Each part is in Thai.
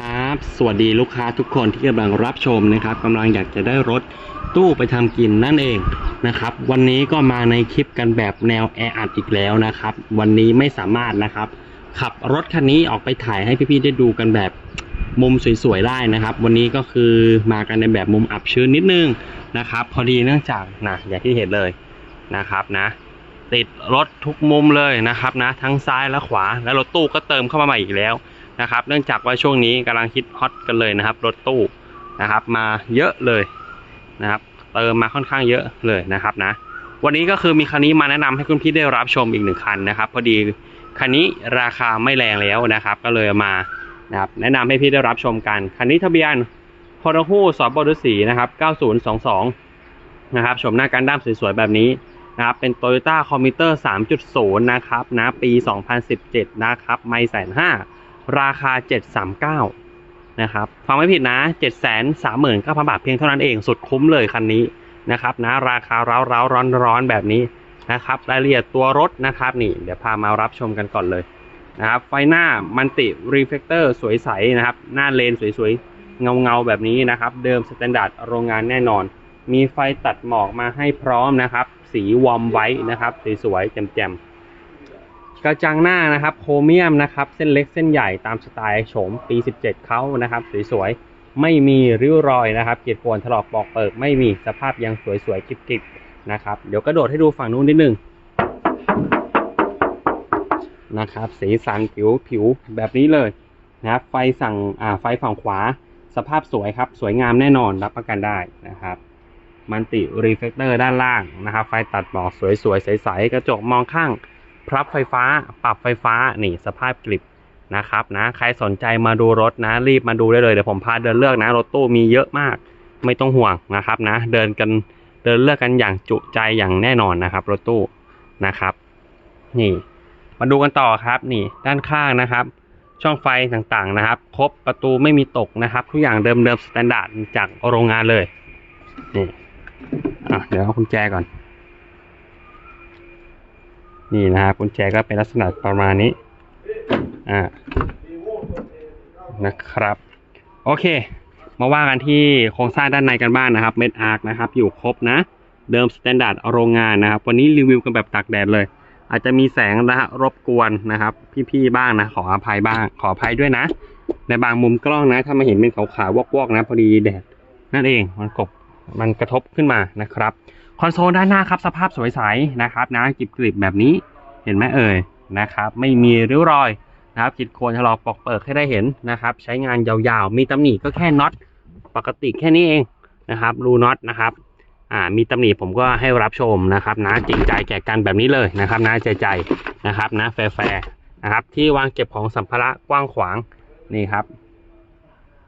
ครับสวัสดีลูกค้าทุกคนที่กำลังรับชมนะครับกำลังอยากจะได้รถตู้ไปทำกินนั่นเองนะครับ วันนี้ก็มาในคลิปกันแบบแนวแออัดอีกแล้วนะครับ วันนี้ไม่สามารถนะครับ ขับรถคันนี้ออกไปถ่ายให้พี่ๆได้ดูกันแบบมุมสวยๆได้นะครับ วันนี้ก็คือมากันในแบบมุมอับชื้นนิดนึงนะครับ พอดีเนื่องจากนะอย่างที่เห็นเลยนะครับนะ ติดรถทุกมุมเลยนะครับนะทั้งซ้ายและขวา แล้วรถตู้ก็เติมเข้ามาใหม่อีกแล้วนะครับ เนื่องจากว่าช่วงนี้กำลังฮิตฮอตกันเลยนะครับ รถตู้นะครับมาเยอะเลยนะครับ เติมมาค่อนข้างเยอะเลยนะครับนะ วันนี้ก็คือมีคันนี้มาแนะนำให้คุณพี่ได้รับชมอีกหนึ่งคันนะครับ พอดีคันนี้ราคาไม่แรงแล้วนะครับ ก็เลยมานะครับแนะนำให้พี่ได้รับชมกันคันนี้ทะเบียนพอร์ฮูสอบบอสีนะครับ 9022 นะครับชมหน้าการด้ามสวยๆแบบนี้ นะครับเป็น Toyota Commuter 3.0 นะครับนะปี 2017 นะครับ ไม่แสนห้าราคา 739 นะครับฟังไม่ผิดนะ 739,000 บาทเพียงเท่านั้นเองสุดคุ้มเลยคันนี้นะครับนะราคาร้าวร้าวร้อนร้อนแบบนี้นะครับรายละเอียดตัวรถนะครับนี่ เดี๋ยวพามารับชมกันก่อนเลยนะครับไฟหน้ามันติรีเฟกเตอร์สวยใสนะครับ หน้าเลนสวยๆ เงาๆ แบบนี้นะครับ เดิมสแตนดาร์ดโรงงานแน่นอน มีไฟตัดหมอกมาให้พร้อมนะครับ สีวอร์มไว้นะครับสวยๆแจ่มๆกระจังหน้านะครับโครเมียมนะครับ เส้นเล็กเส้นใหญ่ตามสไตล์โฉมปี 17 เขานะครับสวยๆไม่มีริ้วรอยนะครับเกียดควรถลอกปอกเปิกไม่มีสภาพยังสวยๆกริบๆนะครับ เดี๋ยวกระโดดให้ดูฝั่งนู้นนิดนึงนะครับสีสันผิวผิวแบบนี้เลยนะครับไฟสั่งอ่าไฟฝั่งขวาสภาพสวยครับ สวยงามแน่นอนรับประกันได้นะครับ มันติรีเฟกเตอร์ด้านล่างนะครับ ไฟตัดหมอกสวยๆ ใสๆ กระจกมองข้าง พรับไฟฟ้า ปรับไฟฟ้า นี่สภาพกริบนะครับนะ ใครสนใจมาดูรถนะ รีบมาดูได้เลย เดี๋ยวผมพาเดินเลือกนะ รถตู้มีเยอะมาก ไม่ต้องห่วงนะครับนะ เดินกัน เดินเลือกกันอย่างจุใจอย่างแน่นอนนะครับ รถตู้นะครับ นี่ มาดูกันต่อครับ นี่ด้านข้างนะครับ ช่องไฟต่างๆนะครับ ครบประตูไม่มีตกนะครับ ทุกอย่างเดิมๆสแตนดาร์ดจากโรงงานเลย นี่ อะเดี๋ยวเอากุญแจก่อน นี่นะครับกุญแจก็เป็นลักษณะประมาณนี้ อ่า นะครับ โอเค มาว่ากันที่โครงสร้างด้านในกันบ้างนะครับ เม็ดอาร์คนะครับ อยู่ครบนะ เดิมสแตนดาร์ดโรงงานนะครับ วันนี้รีวิวกันแบบตากแดดเลย อาจจะมีแสงนะฮะรบกวนนะครับ พี่ๆบ้างนะ ขออภัยบ้าง ขออภัยด้วยนะ ในบางมุมกล้องนะ ถ้ามาเห็นเป็นขาวๆวอกๆนะ พอดีแดดนั่นเองมันกบ มันกระทบขึ้นมานะครับคอนโซลด้านหน้าครับสภาพสวยใสนะครับนะกริบกริบแบบนี้เห็นไหมเอ่ยนะครับ ไม่มีริ้วรอยนะครับขีดโคนถลอกปอกเปิกให้ได้เห็นนะครับ ใช้งานยาวๆ มีตำหนิก็แค่น็อตปกติแค่นี้เองนะครับรูน็อตนะครับอ่ามีตำหนิผมก็ให้รับชมนะครับนะจริงใจแก่กันแบบนี้เลยนะครับนะใจใจนะครับนะแฟร์ๆนะครับที่วางเก็บของสัมภาระกว้างขวางนี่ครับ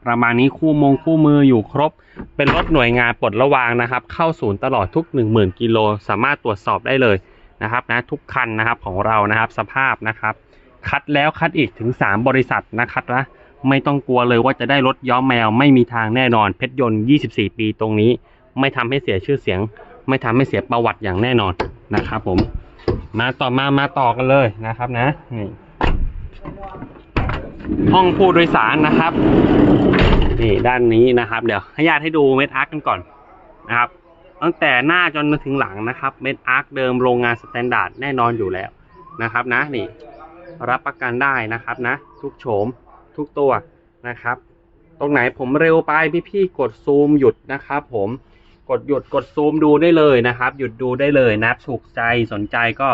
ประมาณนี้คู่มงคู่มืออยู่ครบ เป็นรถหน่วยงานปลดระวางนะครับ เข้าศูนย์ตลอดทุก 10,000กิโลสามารถตรวจสอบได้เลยนะครับนะทุกคันนะครับของเรานะครับ สภาพนะครับ คัดแล้วคัดอีกถึง 3 บริษัทนะครับนะไม่ต้องกลัวเลยว่าจะได้รถย้อมแมวไม่มีทางแน่นอนเพชรยนต์ 24 ปีตรงนี้ ไม่ทำให้เสียชื่อเสียง ไม่ทำให้เสียประวัติอย่างแน่นอนนะครับผม มาต่อมามาต่อกันเลยนะครับนะนี่ ห้องผู้โดยสารนะครับ นี่ด้านนี้นะครับ เดี๋ยวให้ญาติให้ดูเม็ดอาร์คกันก่อนนะครับ ตั้งแต่หน้าจนถึงหลังนะครับ เม็ดอาร์คเดิมโรงงานสแตนดาร์ดแน่นอนอยู่แล้วนะครับนะนี่รับประกันได้นะครับนะ ทุกโฉมทุกตัวนะครับ ตรงไหนผมเร็วไปพี่ๆกดซูมหยุดนะครับ ผมกดหยุดกดซูมดูได้เลยนะครับ หยุดดูได้เลยนับถูกใจสนใจก็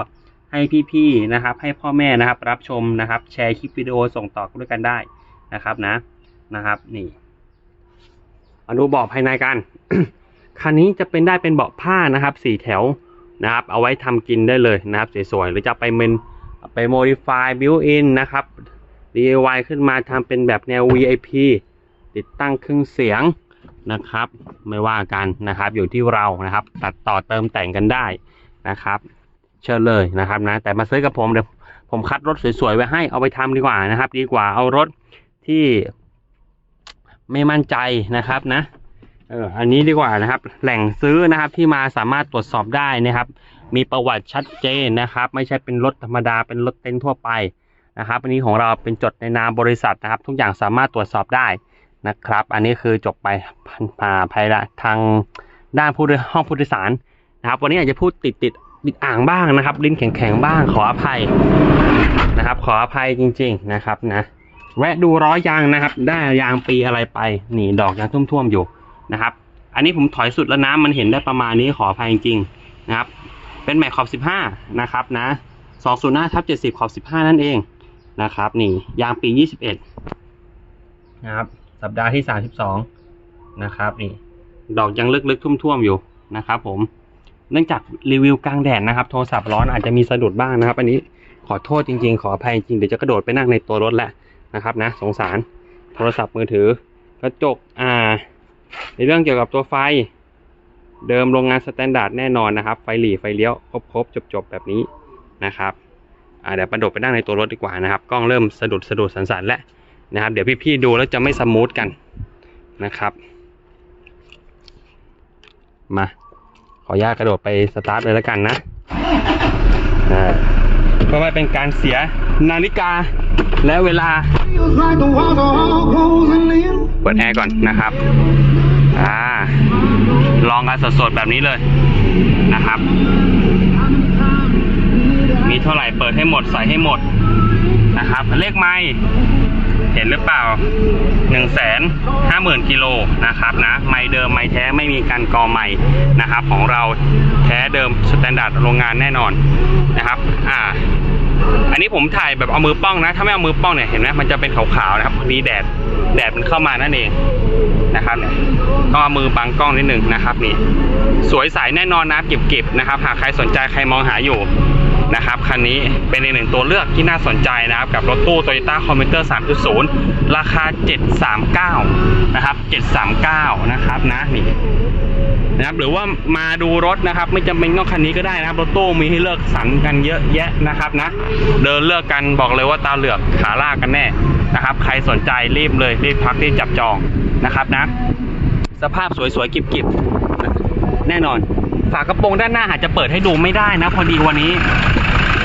ให้พี่ๆนะครับ ให้พ่อแม่นะครับ รับชมนะครับ แชร์คลิปวิดีโอส่งต่อกันด้วยกันได้นะครับนะนะครับ นี่มาดูเบาะภายในกัน คันนี้จะเป็นได้เป็นเบาะผ้านะครับสี่แถวนะครับ เอาไว้ทำกินได้เลยนะครับสวยๆหรือจะไปเป็นไป modify built in นะครับ DIY ขึ้นมาทำเป็นแบบแนว VIP ติดตั้งเครื่องเสียงนะครับ ไม่ว่ากันนะครับ อยู่ที่เรานะครับ ตัดต่อเติมแต่งกันได้นะครับ เชิญเลยนะครับนะ แต่มาซื้อกับผมเดี๋ยวผมคัดรถสวยๆไว้ให้เอาไปทำดีกว่านะครับ ดีกว่าเอารถที่ไม่มั่นใจนะครับนะเอออันนี้ดีกว่านะครับ แหล่งซื้อนะครับที่มาสามารถตรวจสอบได้นะครับ มีประวัติชัดเจนนะครับ ไม่ใช่เป็นรถธรรมดาเป็นรถเต็นท์ทั่วไปนะครับ อันนี้ของเราเป็นจดในนามบริษัทนะครับ ทุกอย่างสามารถตรวจสอบได้นะครับ อันนี้คือจบไปผ่าภายละทางด้านผู้ห้องผู้โดยสารนะครับ วันนี้อาจจะพูดติดติด ติดอ่างบ้างนะครับ ลิ้นแข็งๆบ้างขออภัยนะครับ ขออภัยจริง ๆนะครับนะแวะดูร้อยยางนะครับ ได้ยางปีอะไรไปนี่ดอกยังท่วมๆอยู่นะครับ อันนี้ผมถอยสุดแล้วนะมันเห็นได้ประมาณนี้ขออภัยจริงๆนะครับ เป็นแม็กขอบ 15 นะครับนะ205ทับ70 ขอบ 15 นั่นเองนะครับ นี่ยางปี 21 นะครับ สัปดาห์ที่ 32 นะครับ นี่ ดอกยังลึกๆท่วมๆ อยู่นะครับผม เนื่องจากรีวิวกลางแดดนะครับ โทรศัพท์ร้อนอาจจะมีสะดุดบ้างนะครับ อันนี้ขอโทษจริง ๆ ขออภัยจริงเดี๋ยวจะกระโดดไปนั่งในตัวรถแหล้วนะครับนะสงสารโทรศัพท์มือถือกระจกอ่า ในเรื่องเกี่ยวกับตัวไฟ เดิมโรงงานสแตนดาร์ดแน่นอนนะครับ ไฟหลีไฟเลี้ยวครบๆจบๆแบบนี้นะครับอ่าเดี๋ยวกระโดดไปนั่งในตัวรถดีกว่านะครับกล้องเริ่มสะดุดสะดุดสันๆแล้วนะครับ เดี๋ยวพี่ๆดูแล้วจะไม่สมูทกันนะครับ มา ออนุญาตกระโดดไปสตาร์ทเลยแล้วกันนะเพื่อไม่เป็นการเสียนาฬิกาและเวลา เปิดแอร์ก่อนนะครับ อ่า ลองกันสดๆแบบนี้เลยนะครับ มีเท่าไหร่เปิดให้หมดใส่ให้หมดนะครับ เลขไม้ เห็นหรือเปล่า1นึ่งแสนห้าหมื่นกิโลนะครับนะ ไม้เดิมไม้แท้ไม่มีการกอไม้นะครับ ของเราแท้เดิมสแตนดาร์ดโรงงานแน่นอนนะครับ อ่า อันนี้ผมถ่ายแบบเอามือป้องนะ ถ้าไม่เอามือป้องเนี่ยเห็นไหมมันจะเป็นขาวๆนะครับพอดีแดดแดดมันเข้ามานั่นเองนะครับเนี่ยต้องเอามือบังกล้องนิดหนึ่งนะครับนี่ สวยใสแน่นอนนะเก็บๆนะครับ หากใครสนใจใครมองหาอยู่ นะครับคันนี้เป็นอีกหนึ่งตัวเลือกที่น่าสนใจนะครับ กับรถตู้ Toyota Commuter 3.0 ราคา 739 นะครับ 739 นะครับนะนี่นะครับหรือว่ามาดูรถนะครับ ไม่จำเป็นต้องคันนี้ก็ได้นะครับรถตู้มีให้เลือกสรรกันเยอะแยะนะครับนะ เดินเลือกกันบอกเลยว่าตาเหลือกขาลากกันแน่นะครับ ใครสนใจรีบเลยรีบพักรีบจับจองนะครับนะ สภาพสวยๆกิบๆแน่นอน ฝากระโปรงด้านหน้าอาจจะเปิดให้ดูไม่ได้นะ พอดีวันนี้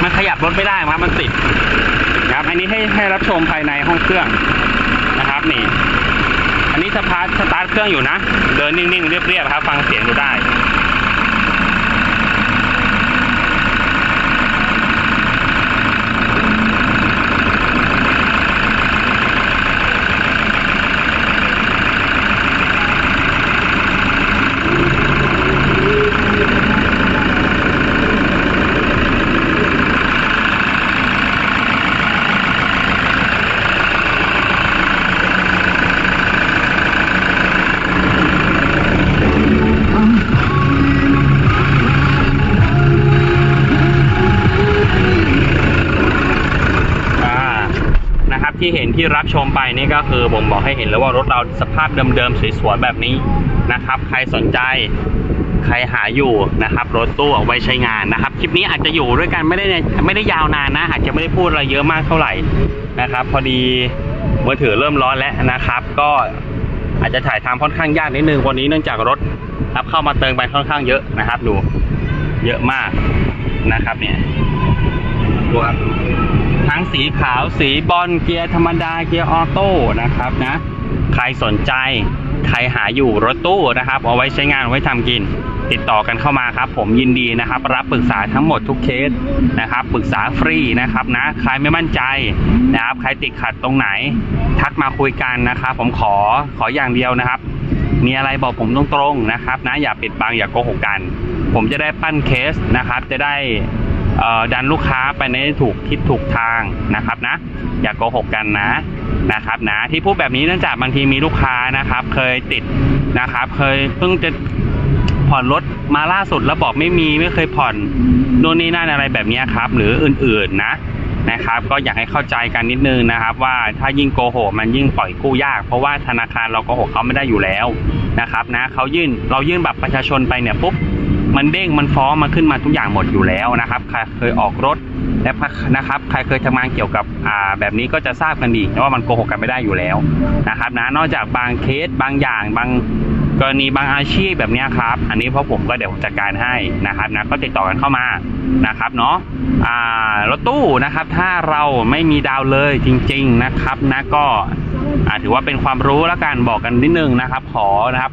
มันขยับรถไม่ได้ครับมันติดนะครับ อันนี้ให้ให้รับชมภายในห้องเครื่องนะครับ นี่ อันนี้สตาร์ทสตาร์ทเครื่องอยู่นะ เดินนิ่งๆเรียบๆครับ ฟังเสียงดูได้ อ่า นะครับ ที่เห็นที่รับชมไปนี่ก็คือผมบอกให้เห็นแล้วว่ารถเราสภาพเดิมๆสวยๆแบบนี้นะครับ ใครสนใจใครหาอยู่นะครับรถตู้เอาไว้ใช้งานนะครับ คลิปนี้อาจจะอยู่ด้วยกันไม่ได้ไม่ได้ยาวนานนะ อาจจะไม่ได้พูดอะไรเยอะมากเท่าไหร่นะครับ พอดีมือถือเริ่มร้อนแล้วนะครับ ก็อาจจะถ่ายทำค่อนข้างยากนิดนึงวันนี้เนื่องจากรถรับเข้ามาเติมไปค่อนข้างเยอะนะครับ ดูเยอะมากนะครับเนี่ยดูครับ ทั้งสีขาวสีบอลเกียร์ธรรมดาเกียร์ออโต้นะครับนะ ใครสนใจ ใครหาอยู่รถตู้นะครับ เอาไว้ใช้งานไว้ทำกิน ติดต่อกันเข้ามาครับ ผมยินดีนะครับ รับปรึกษาทั้งหมดทุกเคสนะครับปรึกษาฟรีนะครับนะ ใครไม่มั่นใจนะครับ ใครติดขัดตรงไหน ทักมาคุยกันนะครับ ผมขอขออย่างเดียวนะครับ มีอะไรบอกผมตรงๆนะครับ นะอย่าปิดบังอย่าโกหกกัน ผมจะได้ปั้นเคสนะครับ จะได้ ดันลูกค้าไปในถูกทิศถูกทางนะครับนะ อย่าโกหกกันนะนะครับนะที่พูดแบบนี้เนื่องจากบางทีมีลูกค้านะครับ เคยติดนะครับ เคยเพิ่งจะผ่อนรถมาล่าสุดแล้วบอกไม่มีไม่เคยผ่อนโน่นนี่นั่นอะไรแบบนี้ครับ หรืออื่นๆนะนะครับ ก็อยากให้เข้าใจกันนิดนึงนะครับ ว่าถ้ายิ่งโกหกมันยิ่งปล่อยกู้ยาก เพราะว่าธนาคารเราโกหกเขาไม่ได้อยู่แล้วนะครับนะเขายื่นเรายื่นบัตรประชาชนไปเนี่ยปุ๊บ มันเด้งมันฟ้องมาขึ้นมาทุกอย่างหมดอยู่แล้วนะครับใครเคยออกรถและนะครับใครเคยทำงานเกี่ยวกับอ่าแบบนี้ก็จะทราบกันดีว่ามันโกหกกันไม่ได้อยู่แล้วนะครับนะนอกจากบางเคสบางอย่างบางกรณีบางอาชีพแบบนี้ครับ อันนี้เพวกผมก็เดี๋ยวผมจัดการให้นะครับนะก็ติดต่อกันเข้ามานะครับเนาะอ่ารถตู้นะครับ ถ้าเราไม่มีดาวเลยจริง ๆนะครับนะก็อ่าถือว่าเป็นความรู้แล้วกันบอกกันนิดนึงนะครับ ขอนะครับ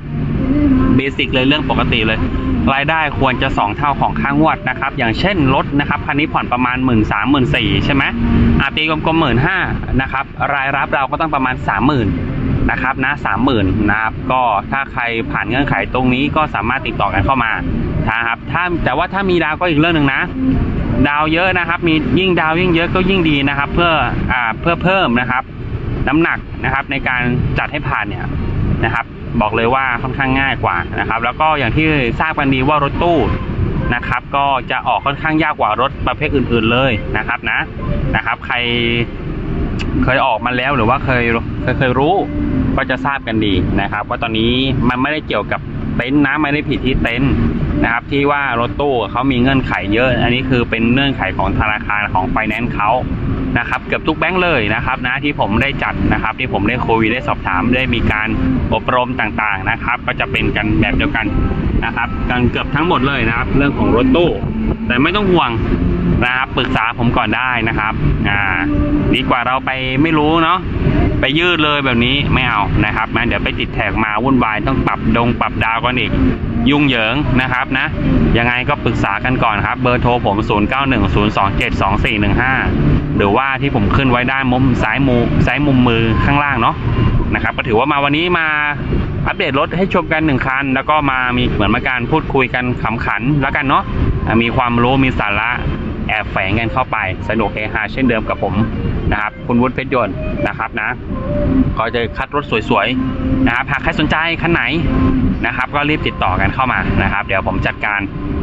เบสิกเลยเรื่องปกติเลย รายได้ควรจะ 2 เท่าของค่างวดนะครับ อย่างเช่นรถนะครับคันนี้ผ่อนประมาณ 1 3ื่นสามหมื่นสี่ใช่ไหมอาตีกลมๆหมื่นห้านะครับรายรับเราก็ต้องประมาณ 30,000นะครับนะสามหมื่นนะครับก็ถ้าใครผ่านเงื่อนไขตรงนี้ก็สามารถติดต่อกันเข้ามานะครับถ้าแต่ว่าถ้ามีดาวก็อีกเรื่องหนึ่งนะ ดาวเยอะนะครับ มียิ่งดาวยิ่งเยอะก็ยิ่งดีนะครับ เพื่ออ่าเพื่อเพิ่มนะครับ น้ำหนักนะครับในการจัดให้ผ่านเนี่ย นะครับ บอกเลยว่าค่อนข้างง่ายกว่านะครับ แล้วก็อย่างที่ทราบกันดีว่ารถตู้นะครับ ก็จะออกค่อนข้างยากกว่ารถประเภทอื่น ๆเลยนะครับนะนะครับ ใครเคยออกมาแล้วหรือว่าเคยเคยเคยรู้ก็จะทราบกันดีนะครับ ว่าตอนนี้มันไม่ได้เกี่ยวกับเต็นท์นะไม่ได้ผิดที่เต็นท์นะครับ ที่ว่ารถตู้เขามีเงื่อนไขเยอะ อันนี้คือเป็นเงื่อนไขของธนาคารของไฟแนนซ์เขา นะครับเกือบทุกแบงค์เลยนะครับนะที่ผมได้จัดนะครับที่ผมได้คุยได้สอบถามได้มีการอบรมต่างๆนะครับ ก็จะเป็นกันแบบเดียวกันนะครับกันเกือบทั้งหมดเลยนะครับ เรื่องของรถตู้ แต่ไม่ต้องห่วงนะครับปรึกษาผมก่อนได้นะครับอ่าดีกว่าเราไปไม่รู้เนาะไปยืดเลยแบบนี้ไม่เอานะครับนะเดี๋ยวไปติดแท็กมาวุ่นวายต้องปรับดงปรับดาวกันอีกยุ่งเหยิงนะครับนะยังไงก็ปรึกษากันก่อนครับ เบอร์โทรผม 0910272415 หรือว่าที่ผมขึ้นไว้ด้านมุมซ้ายมือซ้ายมุมมือข้างล่างเนาะนะครับก็ถือว่ามาวันนี้มาอัปเดตรถให้ชมกันหนึ่งคัน แล้วก็มามีเหมือนมาการพูดคุยกันขำขันแล้วกันเนาะอะมีความรู้มีสาระแอบแฝงกันเข้าไปสนุกเฮฮาเช่นเดิมกับผมนะครับคุณวุฒิเพชรยนต์นะครับนะ ก็จะคัดรถสวยๆนะครับหากใครสนใจคันไหน นะครับ ก็รีบติดต่อกันเข้ามานะครับ เดี๋ยวผมจัดการ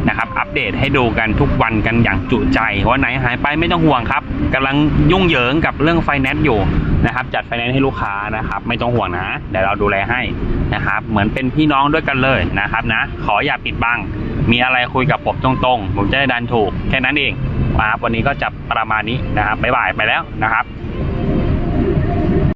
นะครับ อัปเดตให้ดูกันทุกวันกันอย่างจุใจวันไหนหายไปไม่ต้องห่วงครับกำลังยุ่งเหยิงกับเรื่องไฟแนนซ์อยู่นะครับ จัดไฟแนนซ์ให้ลูกค้านะครับ ไม่ต้องห่วงนะเดี๋ยวเราดูแลให้นะครับ เหมือนเป็นพี่น้องด้วยกันเลยนะครับนะ ขออย่าปิดบัง มีอะไรคุยกับผมตรงๆ ผมจะได้ดันถูกแค่นั้นเองครับวันนี้ก็จะประมาณนี้นะครับบ๊ายบายไปแล้วนะครับ